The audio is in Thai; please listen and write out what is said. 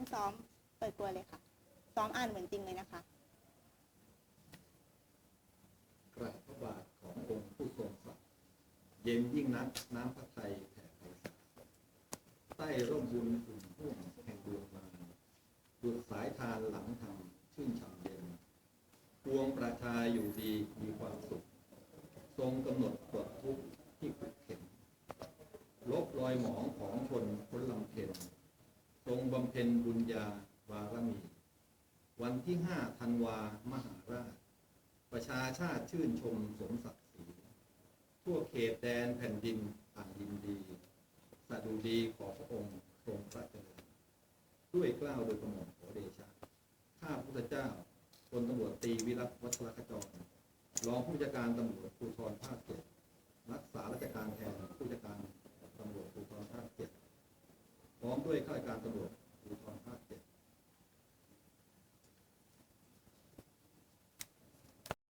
านซ้อมเปิดตัวเลยค่ะ ซ้อมอ่านเหมือนจริงเลยนะคะกราบพระบาทขององค์ผู้ทรงศักดิ์เย็นยิ่งนักน้ำพระทัยแผ่ไพศาลใต้ร่มบุญอุ่นห่งแห่งดวงมาดุจสายทานหลังธรรมชื่นฉ่ำเย็นปวงประชาอยู่ดีมีความสุข ทรงกำหนดปลดทุกข์ที่ขุกเข็นลบรอยหมองของชนพ้นลำ รงบำเพ็ญบุญญาวารมี วันที่ห้าธันวามหาราช ประชาชาติชื่นชมสมศักดิ์ศรีทั่วเขตแดนแผ่นดินต่างยินดีสะดุดีขอพระองค์ทรงพระเจริญด้วยกล้าวโดยกระหม่อมขอเดชะข้าพุทธเจ้าพลตำรวจตีวิรัตวัชรขจรรองผู้จัดการตำรวจภูธรภาคเจ็ดรักษาราชการแทนผู้จัดการตำรวจภูธรภาคเจ็ดพ ร้อมด้วยข้าราชการตำรวจ